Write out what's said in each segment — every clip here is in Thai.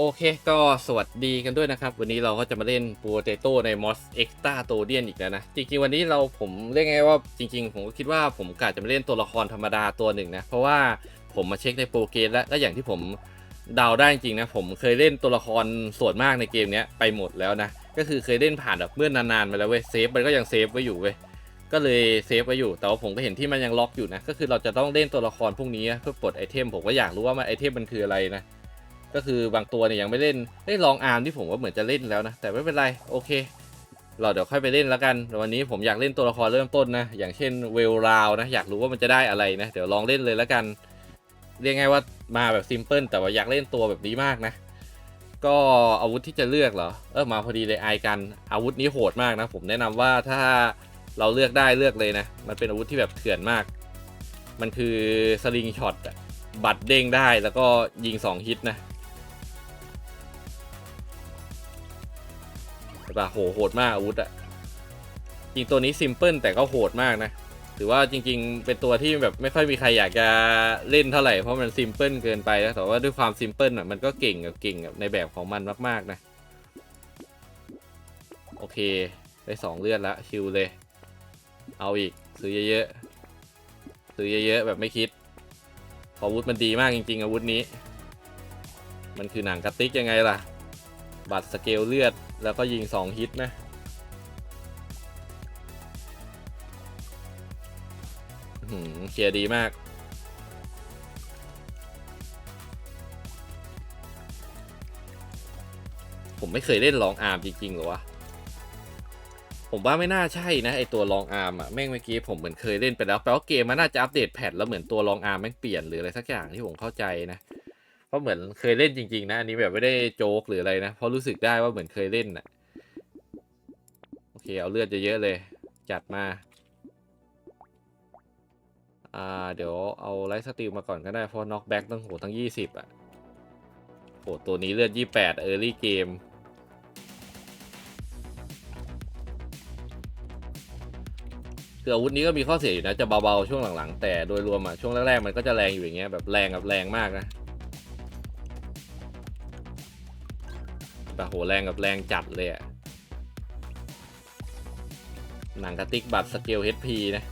โอเคก็สวัสดีกันด้วยนะครับ วันนี้เราก็จะมาเล่นปูเตโต้ในมอสเอ็กซ์ตาโตเดียนอีกแล้วนะ จริงๆ วันนี้เราผมเรียกไงว่าจริง ๆ ผมก็คิดว่าผมกะจะมาเล่นตัวละครธรรมดาตัวหนึ่งนะ เพราะว่าผมมาเช็คในโปรเกมแล้วและอย่างที่ผมเดาได้จริงนะ ผมเคยเล่นตัวละครส่วนมากในเกมนี้ไปหมดแล้วนะ ก็คือเคยเล่นผ่านแบบเมื่อนานๆมาแล้วเว้ยเซฟมันก็ยังเซฟไว้อยู่เว้ยก็เลยเซฟไว้อยู่ แต่ว่าผมก็เห็นที่มันยังล็อกอยู่นะ ก็คือเราจะต้องเล่นตัวละครพวกนี้เพื่อปลดไอเทม ผมก็อยากรู้ว่ามันไอเทมมันคืออะไรนะ ก็คือบางตัวเนี่ยยังไม่เล่นได้ลองอาร์มที่ผมว่าเหมือนจะเล่นแล้วนะ แต่ไม่เป็นไร โอเค เราเดี๋ยวค่อยไปเล่นแล้วกัน วันนี้ผมอยากเล่นตัวละครเริ่มต้นนะ อย่างเช่นเวลราวนะ อยากรู้ว่ามันจะได้อะไรนะ เดี๋ยวลองเล่นเลยแล้วกัน เรียกไงว่ามาแบบซิมเพิลแต่ว่าอยากเล่นตัวแบบนี้มากนะ ก็อาวุธที่จะเลือกเหรอ เออมาพอดีเลยไอกัน อาวุธนี้โหดมากนะ ผมแนะนำว่าถ้าเราเลือกได้เลือกเลยนะ มันเป็นอาวุธที่แบบเถื่อนมาก มันคือสลิงช็อตอะบัตรเด้งได้แล้วก็ยิงสองฮิตนะ ปะโหโหดมากอาวุธอะจริงตัวนี้ซิมเพิลแต่ก็โหดมากนะถือว่าจริง ๆ เป็นตัวที่แบบไม่ค่อยมีใครอยากจะเล่นเท่าไหร่เพราะมันซิมเพิลเกินไปนะแต่ว่าด้วยความซิมเพิลอะมันก็เก่งกับเก่งกับในแบบของมันมากๆนะโอเค ได้สองเลือดละชิวเลย เอาอีกซื้อเยอะๆซื้อเยอะๆแบบไม่คิดเพราะอาวุธมันดีมากจริง ๆ อาวุธนี้ มันคือหนังกระติกยังไงล่ะ บัตรสเกลเลือด แล้วก็ยิง 2 ฮิตนะอื้อหือเคลียร์ดีมาก ผมไม่เคยเล่นลองอาร์มจริง ๆ หรอวะ ผมว่าไม่น่าใช่นะ ไอตัวลองอาร์มอะแม่งเมื่อกี้ผมเหมือนเคยเล่นไปแล้วแปลว่าเกมมันน่าจะอัปเดตแพทแล้วเหมือนตัวลองอาร์มแม่งเปลี่ยนหรืออะไรสักอย่างที่ผมเข้าใจนะ เพราะเหมือนเคยเล่นจริง ๆ นะ อันนี้แบบไม่ได้โจ๊กหรืออะไรนะ เพราะรู้สึกได้ว่าเหมือนเคยเล่นน่ะโอเค เอาเลือดเยอะๆเลย จัดมา อ่า เดี๋ยวเอาไลท์สติลมาก่อนก็ได้ เพราะน็อกแบ็กต้องโหทั้ง 20 อะโหตัวนี้เลือด 28 เออร์ลี่เกมคืออาวุธนี้ก็มีข้อเสียอยู่นะ จะเบาๆ ช่วงหลังๆ แต่โดยรวมอะช่วงแรกๆ มันก็จะแรงอยู่อย่างเงี้ยแบบแรงกับแรงมากนะ แต่โหแรงกับแรงจัดเลยอะหนังกระติกบัตรสเกล HP นะ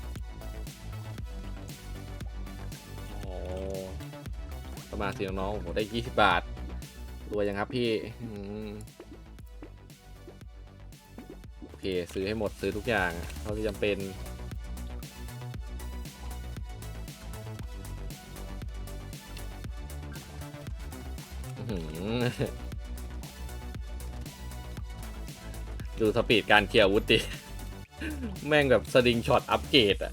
โอ้สมาสิน้องๆโอ้โหได้ 20 บาท รวยยังครับพี่ โอเค ซื้อให้หมดซื้อทุกอย่างเท่าที่จำเป็น ดูสปีดการเคลียร์อาวุธดิแม่งแบบสลิงช็อตอัปเกรดอะ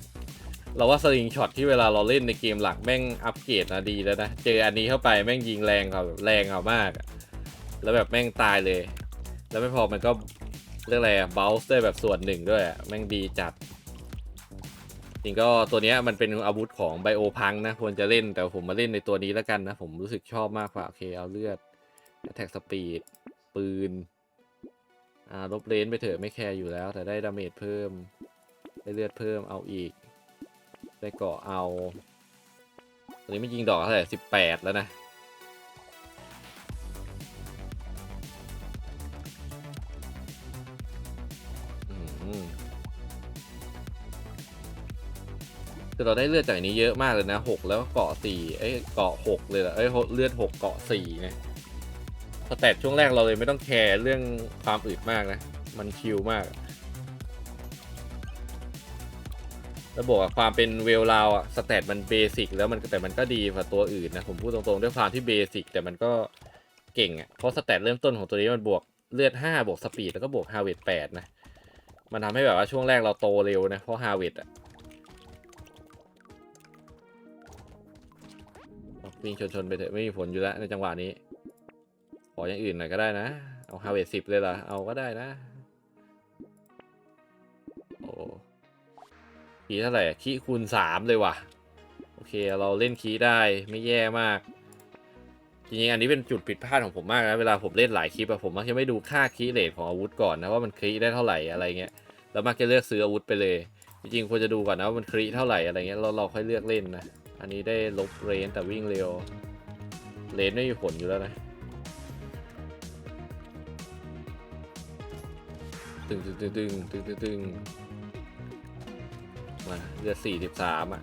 เราว่าสลิงช็อตที่เวลาเราเล่นในเกมหลักแม่งอัปเกรดนะดีแล้วนะ เจออันนี้เข้าไปแม่งยิงแรงเขาแรงเขามากอะแล้วแบบแม่งตายเลย แล้วไม่พอมันก็เรียกอะไรอะเบลส์ได้แบบส่วนหนึ่งด้วยอะแม่งดีจัด จริงก็ตัวนี้มันเป็นอาวุธของไบโอพังนะควรจะเล่นแต่ผมมาเล่นในตัวนี้แล้วกันนะ ผมรู้สึกชอบมากกว่าโอเคเอาเลือดแท็กสปีดปืน อ่าลบเลนไปเถอะไม่แคร์อยู่แล้ว แต่ได้ดาเมจเพิ่ม ได้เลือดเพิ่มเอาอีก ได้เกาะเอาตอนนี้ไม่ยิงดอกเท่าไหร่สิบแปดแล้วนะคือเราได้เลือดจากอันนี้เยอะมากเลยนะหกแล้วก็เกาะสี่เอ้ยเกาะหกเลยเหรอเอ้ยเลือดหกเกาะสี่นะ แตทช่วงแรกเราเลยไม่ต้องแคร์เรื่องความอึดมากนะ มันชิลมากแล้วบกว่าความเป็นเวลลาวอะสแตทมันเบสิกแล้วมันแต่มันก็ดีกว่าตัวอื่นนะ ผมพูดตรงๆ ด้วยความที่เบสิกแต่มันก็เก่งอะเพราะสแตทเริ่มต้นของตัวนี้มันบวกเลือด 5 บวกสปีดแล้วก็บวกฮาร์เวด8นะ มันทำให้แบบว่าช่วงแรกเราโตเร็วนะ เพราะฮาร์เวดอะวิ่งชนๆไปเถอะไม่มีผลอยู่แล้วในจังหวะนี้ ขออย่างอื่นหน่อยก็ได้นะ เอาฮาเวดสิบเลยเหรอ เอาก็ได้นะ โอ้คีเท่าไหร่คีคูณสามเลยว่ะ โอเคเราเล่นคีได้ไม่แย่มาก จริงๆ อันนี้เป็นจุดผิดพลาดของผมมากนะ เวลาผมเล่นหลายคลิปอะผมมักจะไม่ดูค่าคีเลทของอาวุธก่อนนะว่ามันคีได้เท่าไหร่อะไรเงี้ย แล้วมักจะเลือกซื้ออาวุธไปเลย จริงๆควรจะดูก่อนนะว่ามันคีเท่าไหร่อะไรเงี้ยเราเราค่อยเลือกเล่นนะ อันนี้ได้ลบเรนแต่วิ่งเร็ว เรนไม่มีผลอยู่แล้วนะ ตึงตึงตึงตึงตึงตึงตึงมาเลือดสี่สิบสามอะ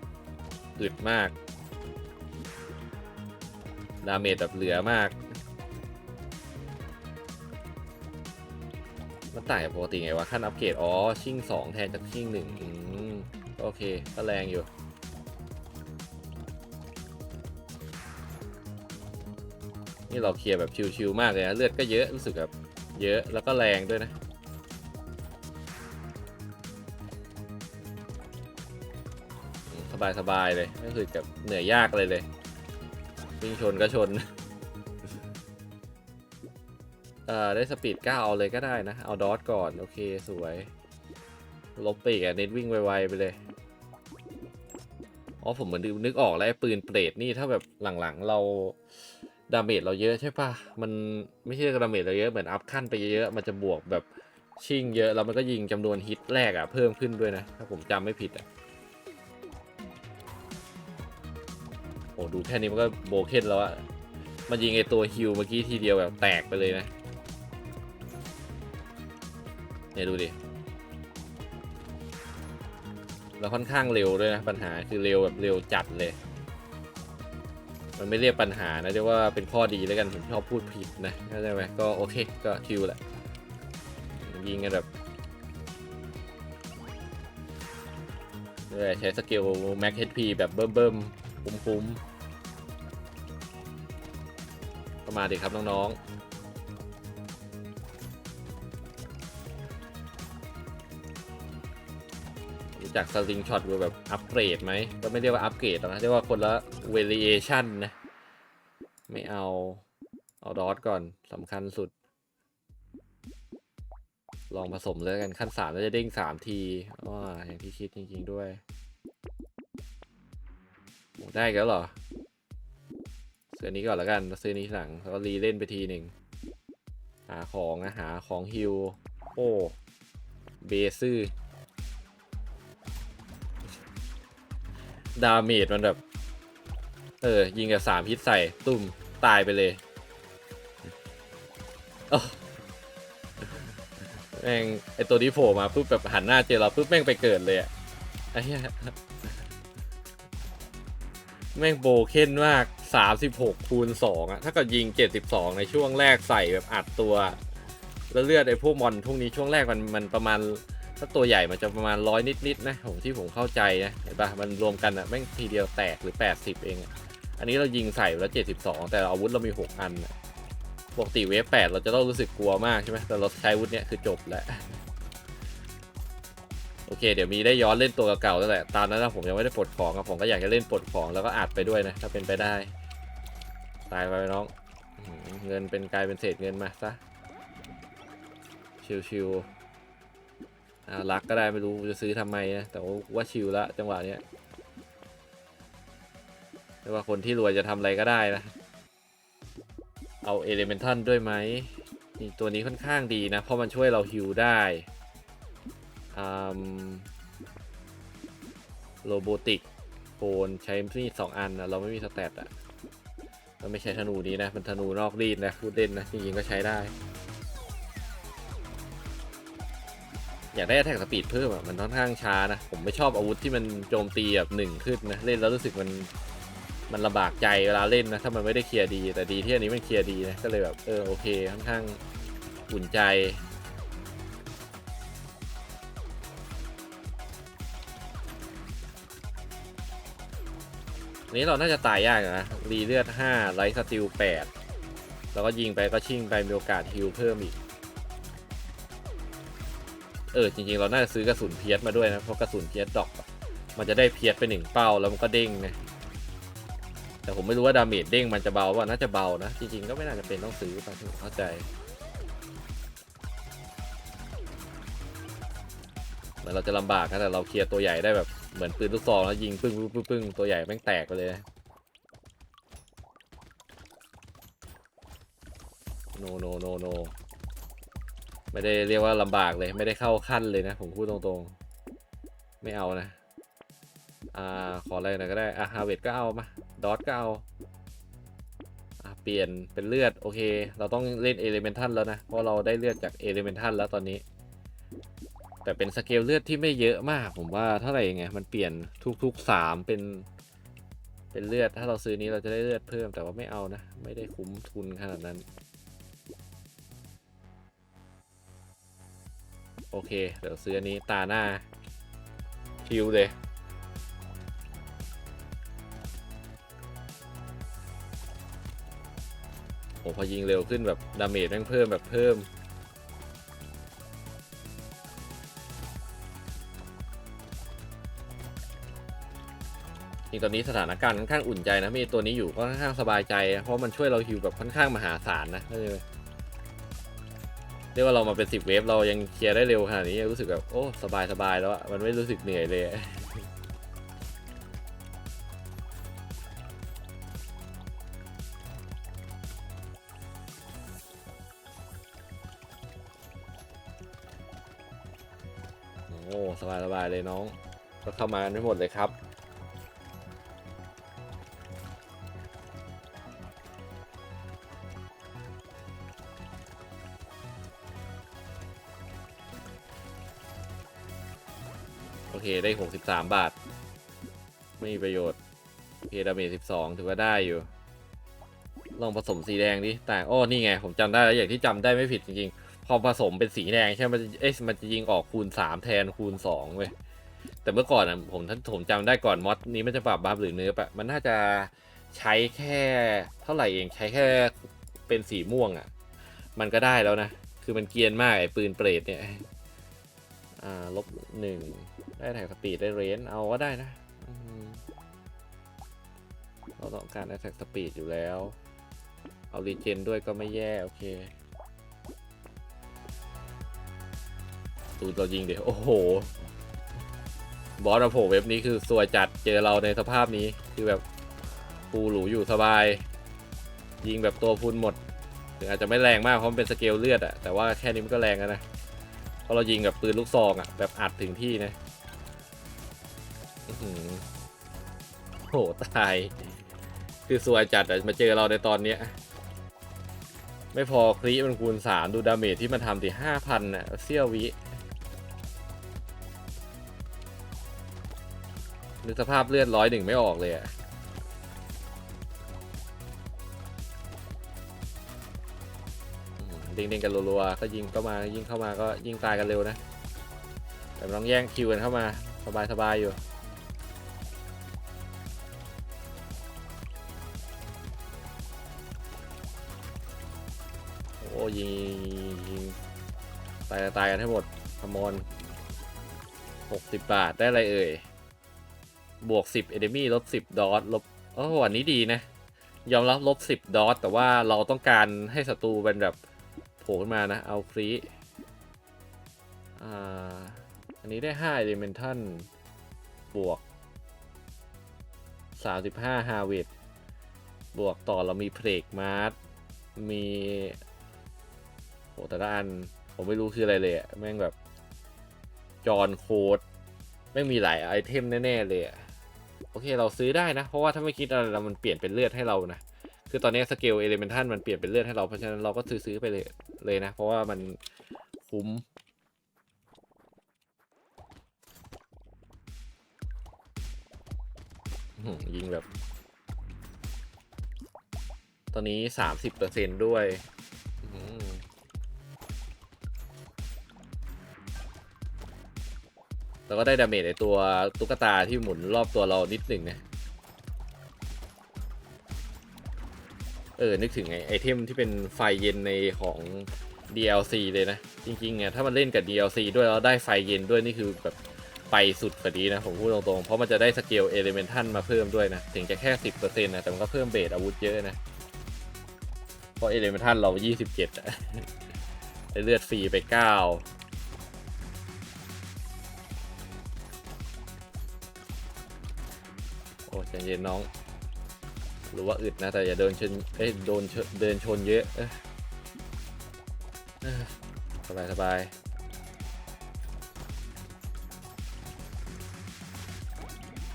อึดมาก ดาเมจแบบเหลือมาก มันต่างจากปกติไงวะ ขั้นอัปเกรด อ๋อ ชิ่งสองแทนจากชิ่งหนึ่งอืมโอเค ก็แรงอยู่นี่เราเคลียร์แบบชิวๆมากเลยนะ เลือดก็เยอะรู้สึกแบบเยอะแล้วก็แรงด้วยนะ สบายสบายๆเลยไม่รู้สึกกับเหนื่อยยากเลยเลยวิ่งชนก็ชน เอ่อ ได้สปีด 9 เอาเลยก็ได้นะ เอาดอทก่อน โอเค สวย ลบปีกอะเน้นวิ่งไวๆไปเลย อ๋อ ผมเหมือนนึกออกแล้วไอ้ปืนเปรตนี่ถ้าแบบหลังๆเรา ดาเมจเราเยอะใช่ปะมันไม่ใช่ดาเมจเราเยอะ เหมือนอัพขั้นไปเยอะๆมันจะบวกแบบชิ่งเยอะ แล้วมันก็ยิงจำนวนฮิตแรกอะเพิ่มขึ้นด้วยนะ ถ้าผมจำไม่ผิดอะ โอ้ดูแค่นี้มันก็โบเคนแล้วอะมันยิงไอตัวฮิวเมื่อกี้ทีเดียวแบบแตกไปเลยนะเนี่ยดูดิแล้วค่อนข้างเร็วด้วยนะปัญหาคือเร็วแบบเร็วจัดเลย มันไม่เรียกปัญหานะเรียกว่าเป็นข้อดีแล้วกันผมชอบพูดผิดนะเข้าใจไหมก็โอเคก็ชิวแหละยิงกันแบบเลยใช้สกิล Max HP แบบเบิ่มๆ คุ้มๆก็มาดิครับน้องๆรู้จักสลิงช็อตแบบอัปเกรดไหมก็ไม่เรียกว่าอัปเกรดหรอกนะเรียกว่าคนละ variation นะ ไม่เอา เอาดอทก่อนสำคัญสุด ลองผสมเลยกันขั้นสามแล้วจะเด้งสามทีว้าอย่างที่คิดจริง ๆ ด้วย ได้แล้วเหรอซื้อนนี้ก่อนล้วกันแล้วซื้อนนี้หลังแล้วรีเล่นไปทีหนึ่งหาของนะหาของฮิวโอ้เบซื่อดาเมจมันแบบ เออ ยิงกับสามฮิตใส่ ตุ้มตายไปเลยโอ้แม่งไอตัวนี้โผล่มาปุ๊บแบบหันหน้าเจอเราปุ๊บแม่งไปเกิดเลยอะไอ้เหี้ย แม่งโบเค้นมาก 36 คูณ 2อะถ้าเกิดยิง 72 ในช่วงแรกใส่แบบอัดตัว แล้วเลือดไอ้พวกมอนพวกนี้ช่วงแรกมันมันประมาณ ถ้าตัวใหญ่มันจะประมาณร้อยนิดๆนะผมที่ผมเข้าใจนะ เห็นปะมันรวมกันอะแม่งทีเดียวแตกหรือ 80 เองอันนี้เรายิงใส่แล้ว 72 แต่อาวุธเรามี 6 อันปกติเวฟ8เราจะต้องรู้สึกกลัวมากใช่ไหมแต่เราใช้อาวุธเนี้ยคือจบแล้ว โอเคเดี๋ยวมีได้ย้อนเล่นตัวเก่าๆแล้วแหละตามนั้นนะผมยังไม่ได้ปลดของครับผมก็อยากจะเล่นปลดของแล้วก็อัดไปด้วยนะ ถ้าเป็นไปได้ ตายไปน้องเงินเป็นกลายเป็นเศษเงินมาซะชิวๆอ่ารักก็ได้ไม่รู้จะซื้อทำไมนะแต่ว่าชิลละจังหวะเนี้ยไม่ว่าคนที่รวยจะทำอะไรก็ได้นะ เอาเอเลเมนทัลด้วยไหมตัวนี้ค่อนข้างดีนะ เพราะมันช่วยเราฮิวได้ โรโบติกโคนใช้มีดสองอันนะเราไม่มีสแตตอะเราไม่ใช้ธนูนี้นะ มันธนูนอกรีดนะพูดเล่นนะจริงๆก็ใช้ได้ อยากได้แท็กสปีดเพิ่มอะมันค่อนข้างช้านะ ผมไม่ชอบอาวุธที่มันโจมตีแบบหนึ่งขึ้นนะ เล่นแล้วรู้สึกมันมันลำบากใจเวลาเล่นนะ ถ้ามันไม่ได้เคลียร์ดี แต่ดีที่อันนี้มันเคลียร์ดีนะ ก็เลยแบบเออโอเคค่อนข้างอุ่นใจ อันนี้เราน่าจะตายยากนะรีเลือด5ไลท์สติล8แล้วก็ยิงไปก็ชิงไปมีโอกาสฮิลเพิ่มอีก เออจริงๆ เราน่าจะซื้อกระสุนเพียสมาด้วยนะเพราะกระสุนเพียสดอก มันจะได้เพียสไปหนึ่งเป้าแล้วมันก็เด้งนะแต่ผมไม่รู้ว่าดาเมจเด้งมันจะเบาว่าน่าจะเบานะ จริงๆก็ไม่น่าจะเป็นต้องซื้อไปเข้าใจเหมือนเราจะลำบากนะแต่เราเคลียร์ตัวใหญ่ได้แบบ เหมือนปืนลูกซองแล้วยิงปึ้งปึ้งปึ้งปึ้งตัวใหญ่แม่งแตกไปเลยโนโนโนโนไม่ได้เรียกว่าลำบากเลยไม่ได้เข้าขั้นเลยนะผมพูดตรงๆ ไม่เอานะ อ่า ขออะไรหน่อยก็ได้ อะฮาเวดก็เอามา ดอทก็เอา อะเปลี่ยนเป็นเลือด โอเค เราต้องเล่นเอเลเมนทัลแล้วนะ เพราะเราได้เลือดจากเอเลเมนทัลแล้วตอนนี้ แต่เป็นสเกลเลือดที่ไม่เยอะมาก ผมว่าเท่าไหร่ไงมันเปลี่ยนทุกๆสามเป็น เป็นเลือด ถ้าเราซื้อนี้เราจะได้เลือดเพิ่มแต่ว่าไม่เอานะ ไม่ได้คุ้มทุนขนาดนั้น โอเค เดี๋ยวซื้ออันนี้ตาหน้าคิวเลยโอ้พอยิงเร็วขึ้นแบบดาเมจแม่งเพิ่มแบบเพิ่ม จริงตอนนี้สถานการณ์ค่อนข้างอุ่นใจนะมีตัวนี้อยู่ก็ค่อนข้างสบายใจ เพราะมันช่วยเราฮิวแบบค่อนข้างมหาศาลนะเรียกว่าเรามาเป็นสิบเวฟเรายังเคลียร์ได้เร็วขนาดนี้รู้สึกแบบโอ้สบายสบายแล้วอะมันไม่รู้สึกเหนื่อยเลยโอ้สบายสบายเลยน้อง ก็เข้ามากันไม่หมดเลยครับ ได้63บาท ไม่มีประโยชน์เคดาเมจ12ถือว่าได้อยู่ ลองผสมสีแดงดิแต่อ้อนี่ไง ผมจำได้แล้วอย่างที่จำได้ไม่ผิดจริงๆ พอผสมเป็นสีแดงใช่ไหมมันจะเอ๊ะมันจะยิงออกคูณ3แทนคูณ2เว้ยแต่เมื่อก่อนอะผมท่านผมจำได้ก่อนมอดนี้มันจะปรับบัฟหรือเนื้อปะมันน่าจะใช้แค่เท่าไหร่เองใช้แค่เป็นสีม่วงอะ มันก็ได้แล้วนะ คือมันเกียนมากไอ้ปืนเปรตเนี่ย อ่าลบหนึ่ง ได้แท็กสปีดได้เรนเอาก็ได้นะเราต้องการได้แท็กสปีดอยู่แล้ว เอารีเจนด้วยก็ไม่แย่โอเคตูนเรายิงเดี๋ยวโอ้โห บอสมาโผล่เว็บนี้คือสวยจัดเจอเราในสภาพนี้คือแบบปูหรูอยู่สบาย ยิงแบบตัวพุนหมดถึงอาจจะไม่แรงมากเพราะมันเป็นสเกลเลือดอะแต่ว่าแค่นี้มันก็แรงแล้วนะเพราะเรายิงกับปืนลูกซองอะแบบอัดถึงที่นะ โหตาย คือสวยจัดมาเจอเราในตอนเนี้ย ไม่พอคลีมันคูณสามดูดาเมจที่มันทำที่ห้าพันอะเซี่ยววินึกสภาพเลือดร้อยหนึ่งไม่ออกเลยอะเด้งๆกันรัวๆก็ยิงเข้ามายิงเข้ามาก็ยิงตายกันเร็วนะ แต่ต้องแย่งคิวกันเข้ามาสบายๆอยู่ ตายตายกันให้หมดพมอนหกสิบบาทได้อะไรเอ่ย บวกสิบเอเดมี่ลบสิบดอทลบโอ้อันนี้ดีนะ ยอมรับลบสิบดอทแต่ว่าเราต้องการให้ศัตรูเป็นแบบโผล่ขึ้นมานะ เอาฟรีอ่าอันนี้ได้ห้าเอเลเมนทัลบวกสามสิบห้าฮาวิดบวกต่อเรามีเพลกมาร์มีโหแต่ละอัน ผมไม่รู้คืออะไรเลยอะแม่งแบบจอนโค้ดแม่มีหลายไอเทมแน่ๆเลยอะโอเคเราซื้อได้นะ เพราะว่าถ้าไม่คิดอะไรมันเปลี่ยนเป็นเลือดให้เรานะ คือตอนนี้สเกลเอเลเมนทัลมันเปลี่ยนเป็นเลือดให้เรา เพราะฉะนั้นเราก็ซื้อซื้อไปเลยเลยนะ เพราะว่ามันคุ้ม ยิงแบบ ตอนนี้สามสิบเปอร์เซนด้วย แล้วก็ได้ดาเมจในตัวตุ๊กตาที่หมุนรอบตัวเรานิดหนึ่งนะเออนึกถึงไอไอเทมที่เป็นไฟเย็นในของ DLC เลยนะ จริงๆเนี่ยถ้ามันเล่นกับ DLC ด้วยแล้วได้ไฟเย็นด้วยนี่คือแบบไปสุดกว่านี้นะ ผมพูดตรงๆ เพราะมันจะได้สเกลเอลิเมนทัลมาเพิ่มด้วยนะ ถึงจะแค่ 10%นะ แต่มันก็เพิ่มเบสอาวุธเยอะนะ เพราะเอลิเมนทัลเรา 27อะได้เลือดฟรีไป 9 ใจเย็นน้อง หรู้ว่าอึดนะ แต่อย่าเดินชนเอ้ยโดนเดินชนเยอะเอ้ยสบายสบาย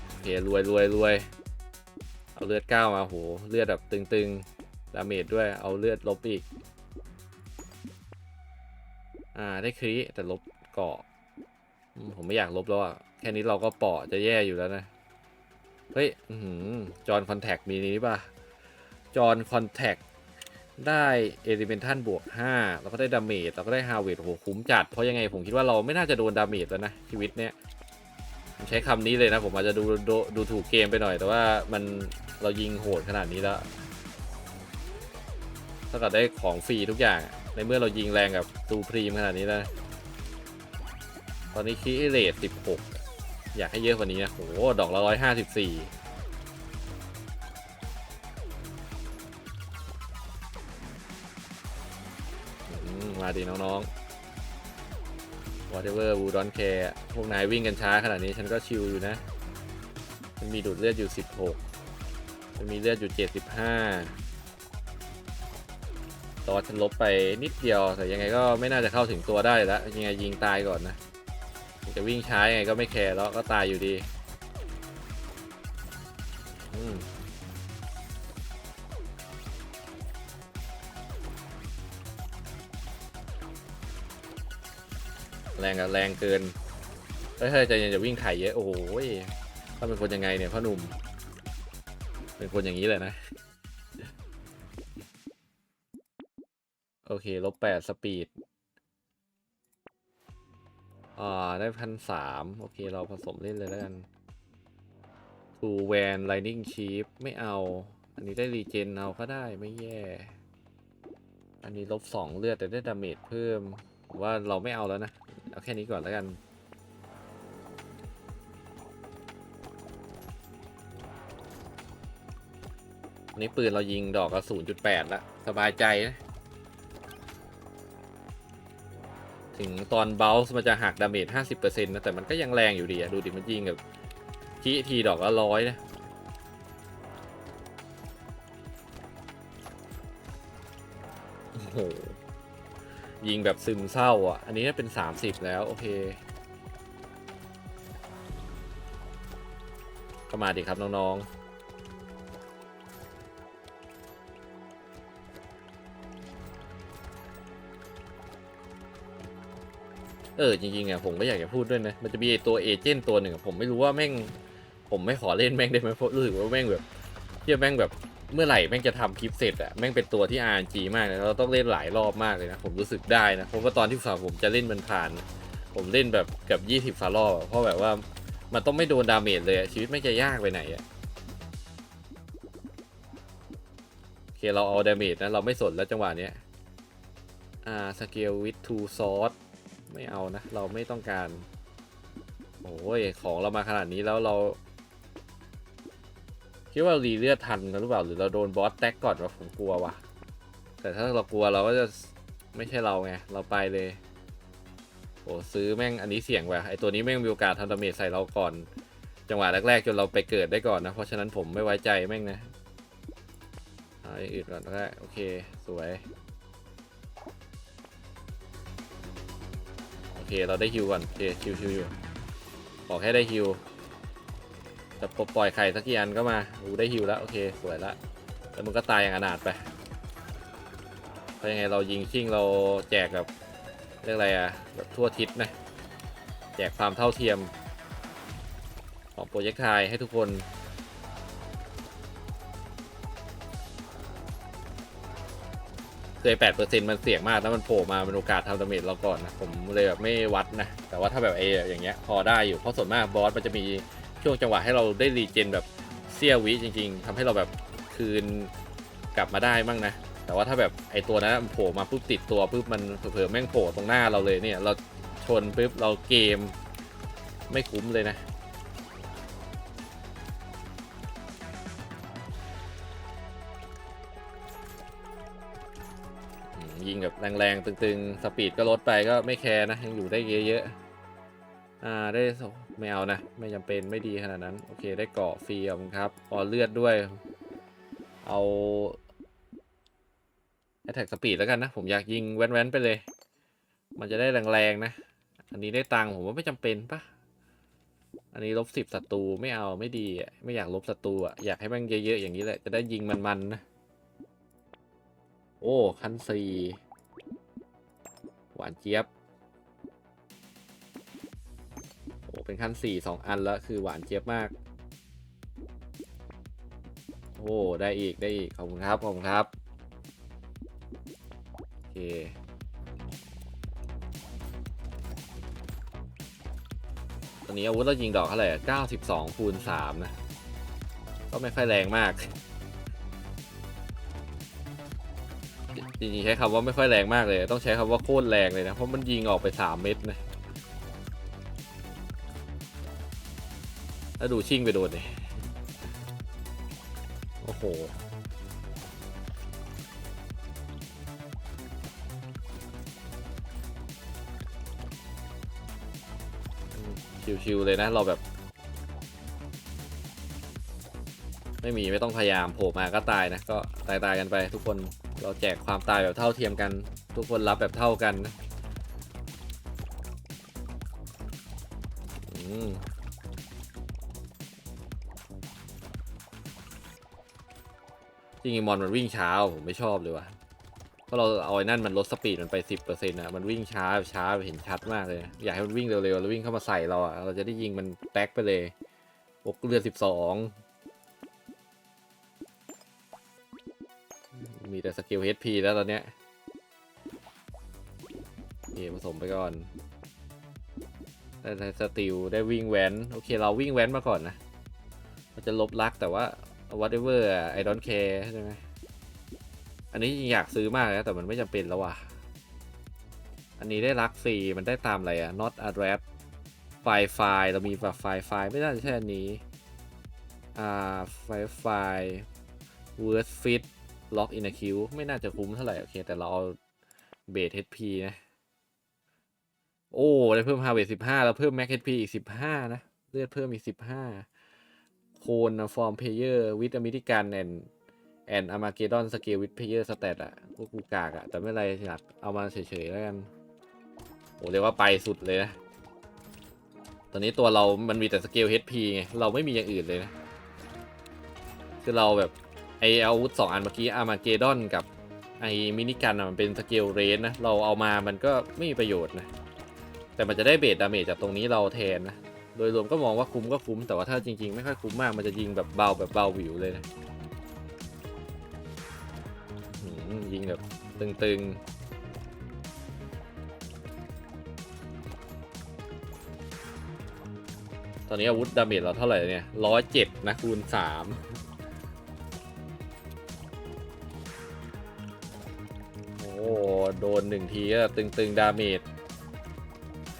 โอเครวยรวยรวยเอาเลือดก้าวมาโหเลือดแบบตึงๆดาเมจด้วยเอาเลือดลบอีกอ่าได้ครีแต่ลบเกาะผมไม่อยากลบแล้วอะแค่นี้เราก็เปาะจะแย่อยู่แล้วนะ เฮ้ยจอห์นคอนแทคมีนี้ป่ะ จอห์นคอนแทคได้เอลิเมนทันบวก5แล้วก็ได้ดาเมจแล้วก็ได้ฮาเวดโหคุ้มจัด เพราะยังไงผมคิดว่าเราไม่น่าจะโดนดาเมจแล้วนะ ชีวิตเนี้ยผมใช้คำนี้เลยนะ ผมอาจจะดูดูดูถูกเกมไปหน่อย แต่ว่ามันเรายิงโหดขนาดนี้แล้วถ้ากิดได้ของฟรีทุกอย่าง ในเมื่อเรายิงแรงกับตูพรีมขนาดนี้นะ ตอนนี้คีเรท16 อยากให้เยอะกว่านี้นะโหดอกละร้อยห้าสิบสี่มาดีน้องๆ whatever w o don't care พวกนายวิ่งกันช้าขนาดนี้ฉันก็ชิลอยู่นะ มันมีดูดเลือดอยู่ 16 มันมีเลือดอยู่ 75 ตอนฉันลบไปนิดเดียว แต่ยังไงก็ไม่น่าจะเข้าถึงตัวได้แล้วยังไงยิงตายก่อนนะ จะวิ่งช้ายังไงก็ไม่แคร์แล้วก็ตายอยู่ดีอืมแรงอะแรงเกินเฮ้ยใจเย็นจะวิ่งไถ่เยอะ โอ้โหยถ้าเป็นคนยังไงเนี่ยพ่อหนุ่ม เป็นคนอย่างนี้เลยนะ โอเค ลบแปดสปีด อ่าได้พันสามโอเคเราผสมเล่นเลยแล้วกันทูแวนไลนิ่งชีฟไม่เอา อันนี้ได้รีเจนเอาก็ได้ไม่แย่ อันนี้ลบสองเลือดแต่ได้ดาเมจเพิ่มว่าเราไม่เอาแล้วนะ เอาแค่นี้ก่อนแล้วกันอันนี้ปืนเรายิงดอกกระศูนจุดแปดละสบายใจนะ ถึงตอนเบลส์มันจะหักดาเมจ50%นะ แต่มันก็ยังแรงอยู่ดีอะดูดิมันยิงกับทีทีดอกละร้อยนะโอ้โหยิงแบบซึมเศร้าอะ อันนี้เป็น 30 แล้ว โอเคก็มาดิครับน้อง ๆ เออจริงๆอะผมก็อยากจะพูดด้วยนะ มันจะมีตัวเอเจนต์ตัวหนึ่งผมไม่รู้ว่าแม่ง ผมไม่ขอเล่นแม่งได้ไหมเพราะรู้สึกว่าแม่งแบบเที่ยแม่งแบบเมื่อไหร่แม่งจะทำคลิปเสร็จอะแม่งเป็นตัวที่ RNG มากเลยเราต้องเล่นหลายรอบมากเลยนะ ผมรู้สึกได้นะ เพราะว่าตอนที่ฝาผมจะเล่นมันผ่าน ผมเล่นแบบเกับยี่สิบ20ฝารอบอะเพราะแบบว่ามันต้องไม่โดนดาเมจเลยชีวิตไม่จะยากไปไหนอะโอเคเราเอาดาเมจนะ เราไม่สนแล้วจังหวะเนี้ยอ่าสเกลวิดทูซอส ไม่เอานะ เราไม่ต้องการ โอ้ย ของเรามาขนาดนี้แล้วเรา คิดว่ารีเลือดทันกันหรือเปล่า หรือเราโดนบอสแท็กก่อนว่ะผมกลัววะแต่ถ้าเรากลัวเราก็จะไม่ใช่เราไง เราไปเลย โอ้ซื้อแม่งอันนี้เสี่ยงว่ะไอตัวนี้แม่งมีโอกาสทำดาเมจใส่เราก่อน จังหวะแรกๆจนเราไปเกิดได้ก่อนนะ เพราะฉะนั้นผมไม่ไว้ใจแม่งนะเอาอย่างอื่นก่อนก็ได้โอเค สวย เค เราได้ฮิวก่อน โอเคฮิวฮิวอยู่ ขอแค่ได้ฮิวจะปลดปล่อยไข่สักกี่อันก็มาอูได้ฮิวแล้ว โอเค สวยละ แล้วมันก็ตายอย่างอนาถไปเพราะยังไงเรายิงชิ่งเราแจกแบบเรียกอะไรอะแบบทั่วทิศนะ แจกความเท่าเทียม ของโปรเจกต์ไทยให้ทุกคน เคยแปดเปอร์เซ็นต์มันเสี่ยงมาก แล้วมันโผล่มาเป็นโอกาสทำดาเมจเราก่อนนะ ผมเลยแบบไม่วัดนะ แต่ว่าถ้าแบบเออย่างเงี้ยพอได้อยู่ เพราะส่วนมากบอสมันจะมีช่วงจังหวะให้เราได้รีเจนแบบเสี้ยววิจริง ๆทำให้เราแบบคืนกลับมาได้บ้างนะ แต่ว่าถ้าแบบไอตัวนั้นโผล่มาปุ๊บติดตัวปุ๊บมันเผลอแม่งโผล่ตรงหน้าเราเลยเนี่ย เราชนปุ๊บเราเกมไม่คุ้มเลยนะ ยิงแบบแรงๆ ตึงๆ สปีดก็ลดไปก็ไม่แคร์นะ ยังอยู่ได้เยอะๆ อ่าได้ไม่เอานะ ไม่จำเป็นไม่ดีขนาดนั้น โอเคได้เกาะฟรีขอบคุณครับพอเลือดด้วย เอาแอ t แทกสปีดแล้วกันนะ ผมอยากยิงแว้นๆ ไปเลย มันจะได้แรงๆ นะ อันนี้ได้ตังค์ผมว่าไม่จำเป็นปะอันนี้ลบสิบศัตรูไม่เอาไม่ดีอะไม่อยากลบศัตรูอะอยากให้มันเยอะๆอย่างนี้แหละจะได้ยิงมันๆนะ โอ้คันซีหวานเจี๊ยบ โอ้เป็นขั้นสี่สองอันแล้วคือหวานเจี๊ยบมาก โอ้ได้อีกได้อีกขอบคุณครับขอบคุณครับโอเคตอนนี้อาวุธเรายิงดอกเท่าไหร่เก้าสิบสองคูณสามนะ ก็ไม่ค่อยแรงมาก จริงๆใช้คำว่าไม่ค่อยแรงมากเลย ต้องใช้คำว่าโคตรแรงเลยนะ เพราะมันยิงออกไปสามเม็ดนะแล้วดูชิ่งไปโดนเลยโอ้โห ชิวๆเลยนะ เราแบบ ไม่มีไม่ต้องพยายามโผล่มาก็ตายนะ ก็ตายตายๆกันไปทุกคน เราแจกความตายแบบเท่าเทียมกัน ทุกคนรับแบบเท่ากันจริงมอนมันวิ่งช้าผมไม่ชอบเลยว่ะเพราะเราเอาไอ้นั่นมันลดสปีดมันไปสิบเปอร์เซ็นต์ะมันวิ่งช้าช้าเห็นชัดมากเลย อยากให้มันวิ่งเร็วๆแล้ววิ่งเข้ามาใส่เราอะเราจะได้ยิงมันแตกไปเลยโอกเรือสิบสอง มีแต่สกิล HP แล้วตอนเนี้ยโอเคผสมไปก่อนได้สติลได้วิ่งแว้นโอเคเราวิ่งแว้นมาก่อนนะเราจะลบลักแต่ว่า whatever I don't care ใช่ไหมอันนี้อยากซื้อมากนะแต่มันไม่จำเป็นแล้วว่ะ อันนี้ได้ลักฟรีมันได้ตามอะไรอะ not address ไฟล์ไฟล์เรามีแบบไฟล์ไฟล์ไม่น่าจะใช่อันนี้ อ่า ไฟล์ไฟล์ word fit ล็อกอินคิวไม่น่าจะคุ้มเท่าไหร่ โอเค แต่เราเอาเบส HP นะ โอ้ได้เพิ่มฮาเวสิบห้าแล้วเพิ่มแม็ก HP อีกสิบห้านะ เลือดเพิ่มอีกสิบห้าโคนฟอร์มเพเยอร์วิดอเมริกันแอนแอนอามาเกดอนสเกลวิดเพเยอร์สเตตอะพวกกูกากอะแต่ไม่เป็นไรอยากเอามาเฉยๆแล้วกัน โอ้เรียกว่าไปสุดเลยนะ ตอนนี้ตัวเรามันมีแต่สเกล HP ไง เราไม่มีอย่างอื่นเลยนะ คือเราแบบ ไออาวุธสองอันเมื่อกี้อามาเกดอนกับไอมินิกันอะมันเป็นสเกลเรนนะ เราเอามามันก็ไม่มีประโยชน์นะ แต่มันจะได้เบสดาเมจจากตรงนี้เราแทนนะ โดยรวมก็มองว่าคุ้มก็คุ้ม แต่ว่าถ้าจริงๆ ไม่ค่อยคุ้มมาก มันจะยิงแบบเบาแบบเบาหวิวเลยนะหืมยิงแบบตึงๆตอนนี้อาวุธดาเมจเราเท่าไหร่เนี่ยร้อยเจ็ดนะคูณสาม โอ้โดนหนึ่งทีก็ตึงๆ ดาเมจ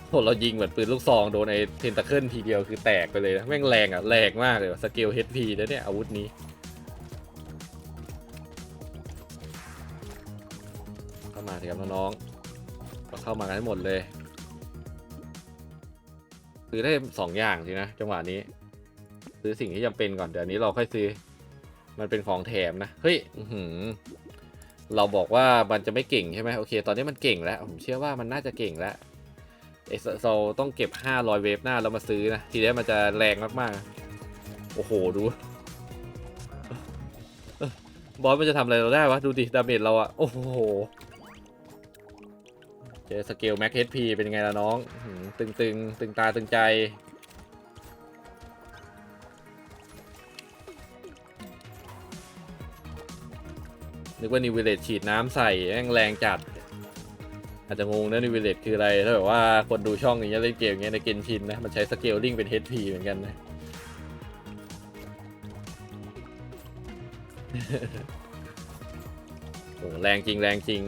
โหเรายิงเหมือนปืนลูกซอง โดนไอ้เทนตะเคิลทีเดียวคือแตกไปเลยนะแม่งแรงอะ แรงมากเลยว่ะสเกล HP นะเนี่ย อาวุธนี้ เข้ามาเถอะครับน้องๆก็เข้ามากันให้หมดเลย ซื้อได้สองอย่างสินะ จังหวะนี้ ซื้อสิ่งที่จำเป็นก่อนเดี๋ยวนี้เราค่อยซื้อ มันเป็นของแถมนะ เฮ้ย อื้อหือ เราบอกว่ามันจะไม่เก่งใช่ไหมโอเค ตอนนี้มันเก่งแล้ว ผมเชื่อว่ามันน่าจะเก่งแล้วเอสโซต้องเก็บ 500 เวฟหน้าแล้วมาซื้อนะ ทีนี้มันจะแรงมากๆ โอ้โห ดู บอสมันจะทำอะไรเราได้วะ ดูดิ ดาเมจเราอะโอ้โห เจอสเกลแม็กเฮดพีเป็นไงล่ะน้อง ตึงตึงตึงตาตึงใจ นึกว่านิวเวลตฉีดน้ำใส่แม่งแรงจัด อาจจะงงนะนิวเวลตคืออะไร ถ้าแบบว่าคนดูช่องอย่างเงี้ยเล่นเกมอย่างเงี้ยในเกนชินนะ มันใช้สเกลลิงเป็น HP เหมือนกันนะโอ้แรงจริงแรงจริง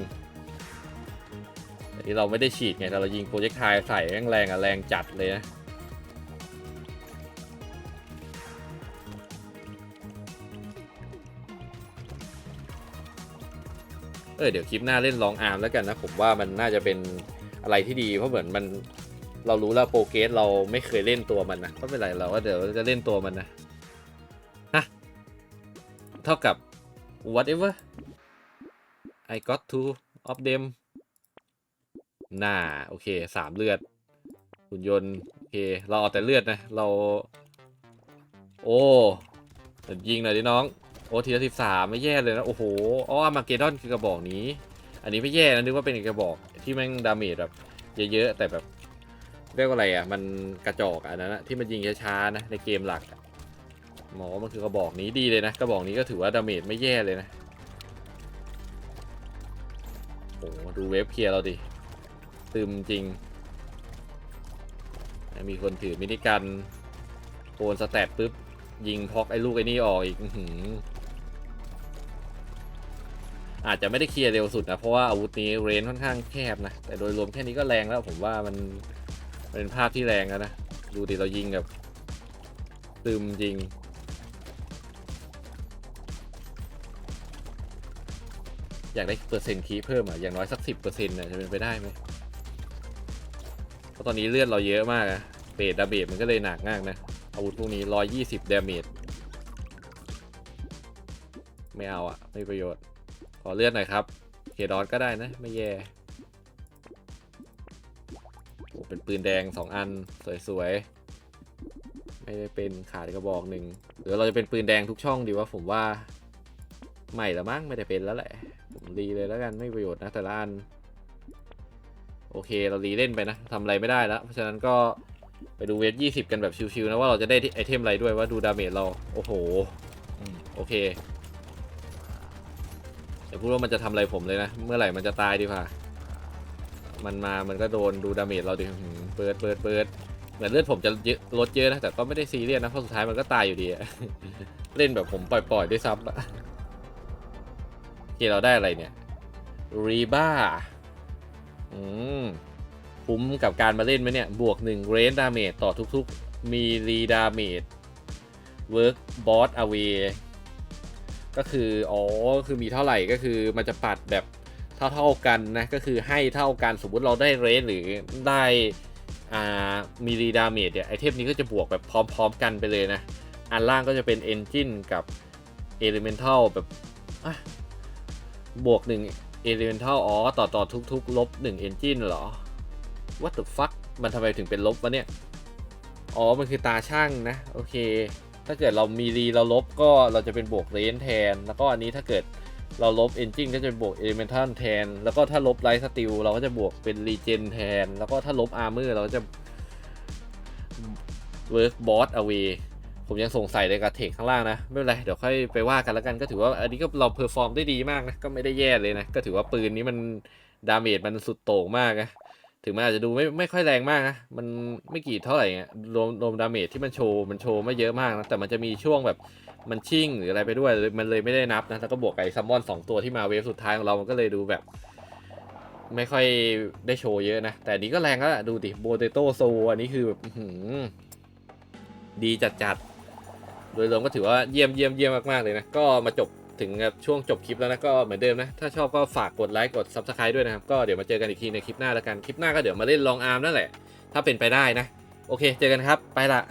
แต่ที่เราไม่ได้ฉีดไงแต่เรายิงโปรเจกต์ไทใส่แม่งแรงอะแรงจัดเลยนะ เออเดี๋ยวคลิปหน้าเล่นลองอาร์มแล้วกันนะ ผมว่ามันน่าจะเป็นอะไรที่ดี เพราะเหมือนมันเรารู้แล้วโปรเกสเราไม่เคยเล่นตัวมันนะก็ไม่เป็นไรเราก็เดี๋ยวจะเล่นตัวมันนะฮะเท่ากับ whatever I got two of them น่าโอเคสามเลือดหุ่นยนต์โอเค เราเอาแต่เลือดนะ เรา โอ้เดี๋ยวยิงหน่อยดิน้อง โอ้ทีละสิบสามไม่แย่เลยนะ โอ้โหอ๋ออามาเกดอนคือกระบอกนี้ อันนี้ไม่แย่นะนึกว่าเป็นกระบอกที่แม่งดาเมจแบบเยอะๆแต่แบบเรียกว่าอะไรอะ มันกระจอกอันนั้นอะที่มันยิงช้าๆนะในเกมหลักหมอมันคือกระบอกนี้ดีเลยนะกระบอกนี้ก็ถือว่าดาเมจไม่แย่เลยนะโอ้ดูเวฟเคลียร์เราดิตึมจริง มีคนถือมินิกันโอนสแตทปุ๊บยิงพอกไอ้ลูกไอ้นี่ออกอีก อาจจะไม่ได้เคลียร์เร็วสุดนะเพราะว่าอาวุธนี้เรนค่อนข้างแคบนะแต่โดยรวมแค่นี้ก็แรงแล้วผมว่ามันเป็นภาพที่แรงแล้วนะดูดิเรายิงแบบตึมจริงอยากได้เปอร์เซ็นต์คีย์เพิ่มอะอย่างน้อยสักสิบเปอร์เซ็นต์น่ะจะเป็นไปได้ไหมเพราะตอนนี้เลือดเราเยอะมากอะเบสดาเมจมันก็เลยหนักมากนะอาวุธพวกนี้120ดาเมจไม่เอาอะ ไม่ประโยชน์ ขอเลือดหน่อยครับเคดอสก็ได้นะ ไม่แย่โอ้เป็นปืนแดง 2 อัน สวยๆ ไม่ได้เป็นขาดกระบอกหนึ่งหรือเราจะเป็นปืนแดงทุกช่องดีว่าผมว่าไม่ละมั้งไม่ได้เป็นแล้วแหละ ผมรีเลยแล้วกันไม่ประโยชน์นะแต่ละอัน โอเคเรารีเล่นไปนะทำอะไรไม่ได้แล้ว เพราะฉะนั้นก็ไปดูเวทยี่สิบกันแบบชิวๆนะว่าเราจะได้ไอเทมอะไรด้วยว่าดูดาเมจเรา โอ้โห โอเค อย่าพูดว่ามันจะทำอะไรผมเลยนะ เมื่อไหร่มันจะตายดีกว่า มันมา มันก็โดนดูดาเมจเราดิหืมเปิดเปิดเปิดเหมือนเลือดผมจะเยอะลดเยอะนะ แต่ก็ไม่ได้ซีเรียสนะ เพราะสุดท้ายมันก็ตายอยู่ดีอะ เล่นแบบผมปล่อยๆด้วยซ้ำอะโอเคเราได้อะไรเนี่ย รีบ้า อืม คุ้มกับการมาเล่นไหมเนี่ย บวก1 range damage ต่อทุกๆ มีรีดาเมจ work boss away ก็ ก็คืออ๋อคือมีเท่าไหร่ก็คือมันจะปัดแบบเท่าๆกันนะก็คือให้เท่ากันสมมติเราได้เรนหรือได้อ่ามีรีดาเมจเนี่ยไอเทมนี้ก็จะบวกแบบพร้อมๆกันไปเลยนะ อันล่างก็จะเป็น Engine กับ Elemental แบบบวกหนึ่ง Elemental อ๋อต่อต่อทุกๆลบ1 Engine เหรอ What the fuck มันทำไมถึงเป็นลบวะเนี่ย อ๋อ มันคือตาช่างนะ โอเค ถ้าเกิดเรามีรีเราลบก็เราจะเป็นบวกเรนแทน แล้วก็อันนี้ถ้าเกิดเราลบ Engine ก็จะบวก Elemental แทน แล้วก็ถ้าลบ Light Steel เราก็จะบวกเป็น Regen แทน แล้วก็ถ้าลบ Armor เราก็จะ Work Boss Away ผมยังสงสัยเลยกับเทคข้างล่างนะ ไม่เป็นไร เดี๋ยวค่อยไปว่ากันแล้วกันก็ถือว่าอันนี้ก็เราเพอร์ฟอร์มได้ดีมากนะ ก็ไม่ได้แย่เลยนะ ก็ถือว่าปืนนี้มันดาเมจมันสุดโต่งมากนะ ถึงมันอาจจะดูไม่ไม่ค่อยแรงมากนะ มันไม่กี่เท่าไหร่เงี้ยรวมรวมดาเมจที่มันโชว์มันโชว์ไม่เยอะมากนะ แต่มันจะมีช่วงแบบมันชิ่งหรืออะไรไปด้วย มันเลยไม่ได้นับนะ แล้วก็บวกกับไอ้ซัมมอนสองตัวที่มาเวฟสุดท้ายของเรา มันก็เลยดูแบบ ไม่ค่อยได้โชว์เยอะนะ แต่นี้ก็แรงแล้วล่ะดูดิโบเตโตโซอันนี้คือแบบดีจัดจัดๆโดยรวมก็ถือว่าเยี่ยมเยี่ยมเยี่ยมมากๆเลยนะ ก็มาจบ ถึงแบบช่วงจบคลิปแล้วนะก็เหมือนเดิมนะ ถ้าชอบก็ฝากกดไลค์กด Subscribe ด้วยนะครับ ก็เดี๋ยวมาเจอกันอีกทีในคลิปหน้าแล้วกัน คลิปหน้าก็เดี๋ยวมาเล่นลองอาร์มนั่นแหละ ถ้าเป็นไปได้นะ โอเค เจอกันครับ ไปละ